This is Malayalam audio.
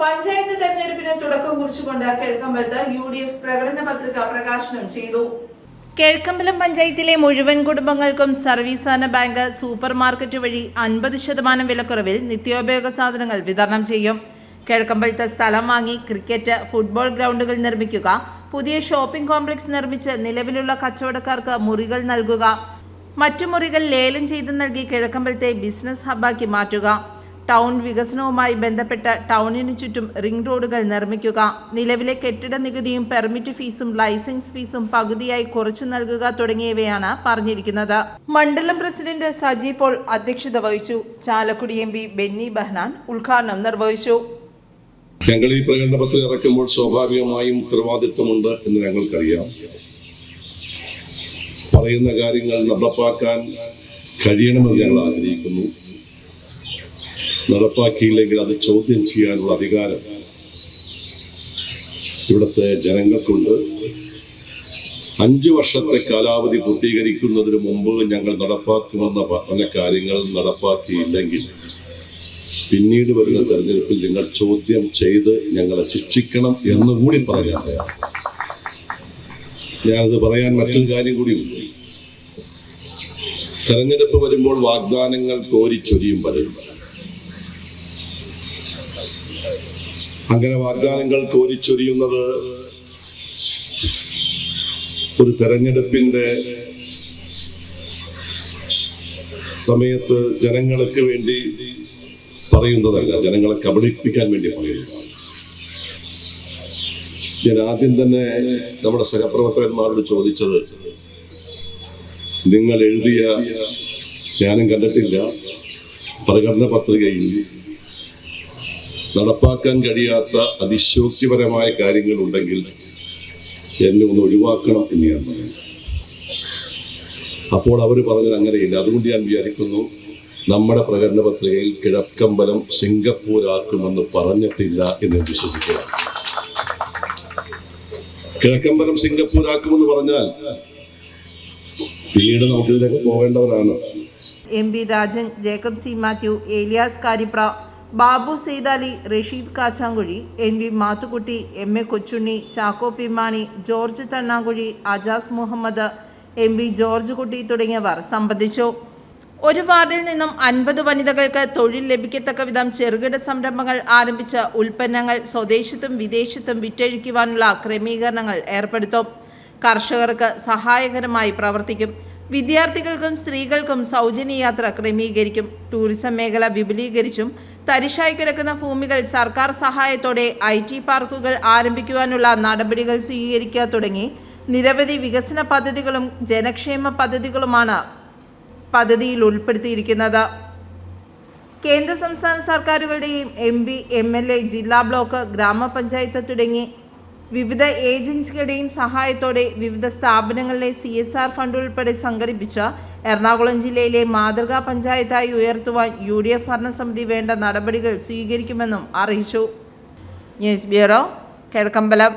പഞ്ചായത്ത് തെരഞ്ഞെടുപ്പിന് തുടക്കം കുറിച്ചുകൊണ്ട് കിഴക്കമ്പലത്ത് യു ഡി എഫ് പ്രകടന പത്രിക പ്രകാശനം ചെയ്തു. കിഴക്കമ്പലം പഞ്ചായത്തിലെ മുഴുവൻ കുടുംബങ്ങൾക്കും സർവീസാന ബാങ്ക് സൂപ്പർ മാർക്കറ്റ് വഴി അൻപത് ശതമാനം വിലക്കുറവിൽ നിത്യോപയോഗ സാധനങ്ങൾ വിതരണം ചെയ്യും. കിഴക്കമ്പലത്ത് സ്ഥലം വാങ്ങി ക്രിക്കറ്റ് ഫുട്ബോൾ ഗ്രൗണ്ടുകൾ നിർമ്മിക്കുക പുതിയ ഷോപ്പിംഗ് കോംപ്ലക്സ് നിർമ്മിച്ച് നിലവിലുള്ള കച്ചവടക്കാർക്ക് മുറികൾ നൽകുക. മറ്റു മുറികൾ ലേലം ചെയ്ത് നൽകി കിഴക്കമ്പലത്തെ ബിസിനസ് ഹബ്ബാക്കി മാറ്റുക. ടൗൺ വികസനവുമായി ബന്ധപ്പെട്ട് ടൗണിനു ചുറ്റും റിംഗ് റോഡുകൾ നിർമ്മിക്കുക നിലവിലെ കെട്ടിട നികുതിയും പെർമിറ്റ് ഫീസും ലൈസൻസ് ഫീസും പകുതിയായി കുറച്ചു നൽകുക തുടങ്ങിയവയാണ് പറഞ്ഞിരിക്കുന്നത്. മണ്ഡലം പ്രസിഡന്റ് സജി പോൾ അധ്യക്ഷത വഹിച്ചു. ചാലക്കുടി എം പി ബെന്നി ബെഹ്നാൻ ഉദ്ഘാടനം നിർവഹിച്ചു. ഞങ്ങൾ ഈ പ്രകടന പത്രിക ഇറക്കുമ്പോൾ സ്വാഭാവികമായും ഉത്തരവാദിത്വമുണ്ട് എന്ന് ഞങ്ങൾക്കറിയാം. പറയുന്ന കാര്യങ്ങൾ നടപ്പാക്കാൻ കഴിയണമെന്ന് ഞങ്ങൾ ആഗ്രഹിക്കുന്നു. നടപ്പാക്കിയില്ലെങ്കിൽ അത് ചോദ്യം ചെയ്യാനുള്ള അധികാരം ഇവിടുത്തെ ജനങ്ങൾക്കുണ്ട്. അഞ്ചു വർഷത്തെ കാലാവധി പൂർത്തീകരിക്കുന്നതിന് മുമ്പ് ഞങ്ങൾ നടപ്പാക്കുമെന്ന പറഞ്ഞ കാര്യങ്ങൾ നടപ്പാക്കിയില്ലെങ്കിൽ പിന്നീട് വരുന്ന തെരഞ്ഞെടുപ്പിൽ നിങ്ങൾ ചോദ്യം ചെയ്ത് ഞങ്ങളെ ശിക്ഷിക്കണം എന്നുകൂടി പറയാൻ ഞാനത് പറയാൻ മറ്റൊരു കാര്യം കൂടിയുണ്ട്. തെരഞ്ഞെടുപ്പ് വരുമ്പോൾ വാഗ്ദാനങ്ങൾ കോരിച്ചൊരിയും പലരും അങ്ങനെ വാഗ്ദാനങ്ങൾ കോരിച്ചൊരിയുന്നത് ഒരു തെരഞ്ഞെടുപ്പിന്റെ സമയത്ത് ജനങ്ങൾക്ക് വേണ്ടി പറയുന്നതല്ല. ജനങ്ങളെ കബളിപ്പിക്കാൻ വേണ്ടി പറയുന്നതാണ്. ഞാൻ ആദ്യം തന്നെ നമ്മുടെ സഹപ്രവർത്തകന്മാരോട് ചോദിച്ചത് നിങ്ങൾ എഴുതിയ ഞാനും കണ്ടിട്ടില്ല പ്രകടന പത്രികയിൽ നടപ്പാക്കാൻ കഴിയാത്ത അതിശോക്തിപരമായ കാര്യങ്ങൾ ഉണ്ടെങ്കിൽ എന്നെ ഒന്ന് ഒഴിവാക്കണം എന്ന് ഞാൻ പറഞ്ഞു അപ്പോൾ അവർ പറഞ്ഞത് അങ്ങനെയില്ല. അതുകൊണ്ട് ഞാൻ വിചാരിക്കുന്നു നമ്മുടെ പ്രകടന പത്രികയിൽ കിഴക്കമ്പലം സിംഗപ്പൂരാക്കുമെന്ന് പറഞ്ഞിട്ടില്ല എന്ന് വിശ്വസിക്കുക. കിഴക്കമ്പലം സിംഗപ്പൂരാക്കുമെന്ന് പറഞ്ഞാൽ പിന്നീട് നമുക്കിതിലേക്ക് പോകേണ്ടവരാണ്. M P Rajan Jacob C Mathew Elias Karipra Babu Saidali Rasheed Kachankuzhi N V Mathukutty M A Kochunni Chacko പിമാണി George Thannankuzhi Ajas Muhammad M V George Kutty തുടങ്ങിയവർ സംബന്ധിച്ചു. ഒരു വാർഡിൽ നിന്നും അൻപത് വനിതകൾക്ക് തൊഴിൽ ലഭിക്കത്തക്ക വിധം ചെറുകിട സംരംഭങ്ങൾ ആരംഭിച്ച ഉൽപ്പന്നങ്ങൾ സ്വദേശത്തും വിദേശത്തും വിറ്റഴിക്കുവാനുള്ള ക്രമീകരണങ്ങൾ ഏർപ്പെടുത്തും. കർഷകർക്ക് സഹായകരമായി പ്രവർത്തിക്കും. വിദ്യാർത്ഥികൾക്കും സ്ത്രീകൾക്കും സൗജന്യ യാത്ര ക്രമീകരിക്കും. ടൂറിസം മേഖല വിപുലീകരിച്ചും തരിശായി കിടക്കുന്ന ഭൂമികൾ സർക്കാർ സഹായത്തോടെ ഐ ടി പാർക്കുകൾ ആരംഭിക്കുവാനുള്ള നടപടികൾ സ്വീകരിക്കുക തുടങ്ങി. നിരവധി വികസന പദ്ധതികളും ജനക്ഷേമ പദ്ധതികളുമാണ് പദ്ധതിയിൽ ഉൾപ്പെടുത്തിയിരിക്കുന്നത്. കേന്ദ്ര സംസ്ഥാന സർക്കാരുകളുടെയും M P M L A ജില്ലാ ബ്ലോക്ക് ഗ്രാമപഞ്ചായത്ത് തുടങ്ങി വിവിധ ഏജൻസികളുടെയും സഹായത്തോടെ വിവിധ സ്ഥാപനങ്ങളിലെ സി എസ് ആർ ഫണ്ട് ഉൾപ്പെടെ സംഘടിപ്പിച്ച എറണാകുളം ജില്ലയിലെ മാതൃകാ പഞ്ചായത്തായി ഉയർത്തുവാൻ യു ഡി എഫ് ഭരണസമിതി വേണ്ട നടപടികൾ സ്വീകരിക്കുമെന്നും അറിയിച്ചു. News bureau Kizhakkambalam.